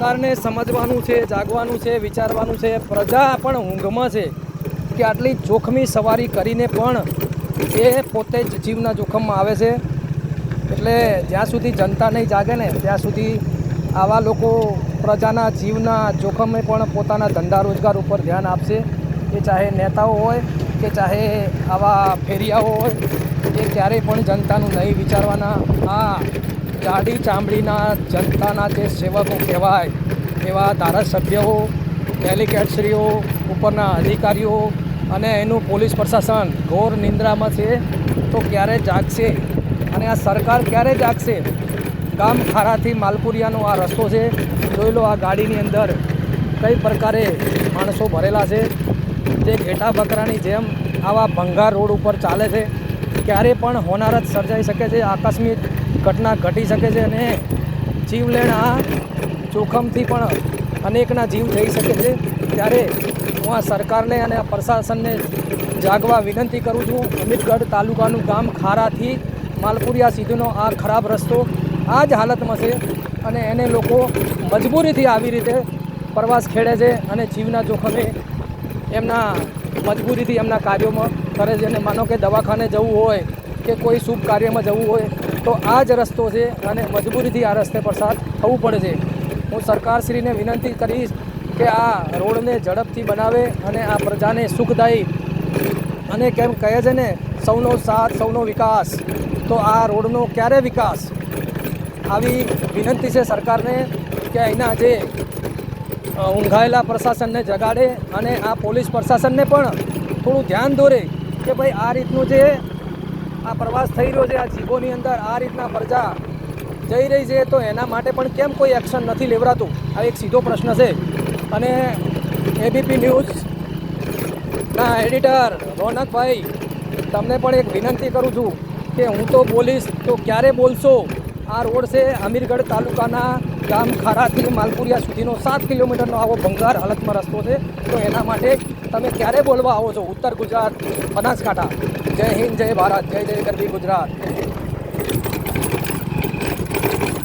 સરકારને સમજવાનું છે, જાગવાનું છે, વિચારવાનું છે. પ્રજા પણ ઊંઘમાં છે કે આટલી જોખમી સવારી કરીને પણ એ પોતે જ જીવના જોખમમાં આવે છે. એટલે જ્યાં સુધી જનતા નહીં જાગે ને, ત્યાં સુધી આવા લોકો પ્રજાના જીવના જોખમે પણ પોતાના ધંધા રોજગાર ઉપર ધ્યાન આપશે. એ ચાહે નેતાઓ હોય કે ચાહે આવા ફેરિયાઓ હોય, એ ક્યારેય પણ જનતાનું નહીં વિચારવાના. આ જાડી ચામડીના જનતાના જે સેવકો કહેવાય, એવા ધારાસભ્યો ડેલિકેટશ્રીઓ ઉપરના અધિકારીઓ અને એનું પોલીસ પ્રશાસન ઘોર નિંદ્રામાં છે, તો ક્યારે જાગશે? અને આ સરકાર ક્યારે જાગશે? ગામ ખારાથી માલપુરિયાનો આ રસ્તો છે. જોઈ લો આ ગાડીની અંદર કઈ પ્રકારે માણસો ભરેલા છે. જે ઘેટા બકરાની જેમ આવા ભંગાર રોડ ઉપર ચાલે છે. ક્યારે પણ હોનારત સર્જાઈ શકે છે. આકસ્મિક ઘટના ઘટી શકે છે અને જીવલેણ આ જોખમથી પણ અનેકના જીવ થઈ શકે છે. ત્યારે હું આ સરકારને અને આ પ્રશાસનને જાગવા વિનંતી કરું છું. અમીરગઢ તાલુકાનું ગામ ખારાથી માલપુરિયા સીધીનો આ ખરાબ રસ્તો આ જ હાલતમાં છે અને એને લોકો મજબૂરીથી આવી રીતે પ્રવાસ ખેડે છે અને જીવના જોખમે એમના મજબૂરીથી એમના કાર્યોમાં કરે છે. અને માનો કે દવાખાને જવું હોય કે કોઈ શુભ કાર્યમાં જવું હોય તો આ જ રસ્તો છે અને મજબૂરીથી આ રસ્તે પસાર થવું પડે છે. હું સરકારશ્રીને વિનંતી કરીશ કે આ રોડને ઝડપથી બનાવે અને આ પ્રજાને સુખદાયી અને કેમ કહે છે ને, સૌનો સાથ, સૌનો વિકાસ. તો આ રોડનો ક્યારે વિકાસ? આવી વિનંતી છે સરકારને કે અહીંના જે ઊંઘાયેલા પ્રશાસનને જગાડે અને આ પોલીસ પ્રશાસનને પણ થોડું ધ્યાન દોરે કે ભાઈ આ રીતનું જે આ પ્રવાસ થઈ રહ્યો છે, આ જીવોની અંદર આ રીતના પ્રજા જઈ રહી છે, તો એના માટે પણ કેમ કોઈ એક્શન નથી લેવડાતું? આ એક સીધો પ્રશ્ન છે. અને એબીપી ન્યૂઝ ના એડિટર રોનકભાઈ, તમને પણ એક વિનંતી કરું છું કે હું તો બોલીશ, તો ક્યારે બોલશો? આ રોડ છે અમીરગઢ તાલુકાના ગામ ખારાથી માલપુરિયા સુધીનો સાત કિલોમીટરનો આવો ભંગાર હાલતમાં રસ્તો છે. તો એના માટે તમે ક્યારે બોલવા આવો છો? ઉત્તર ગુજરાત, બનાસકાંઠા. જય હિન્દ જય ભારત જય જય ગરબી ગુજરાત.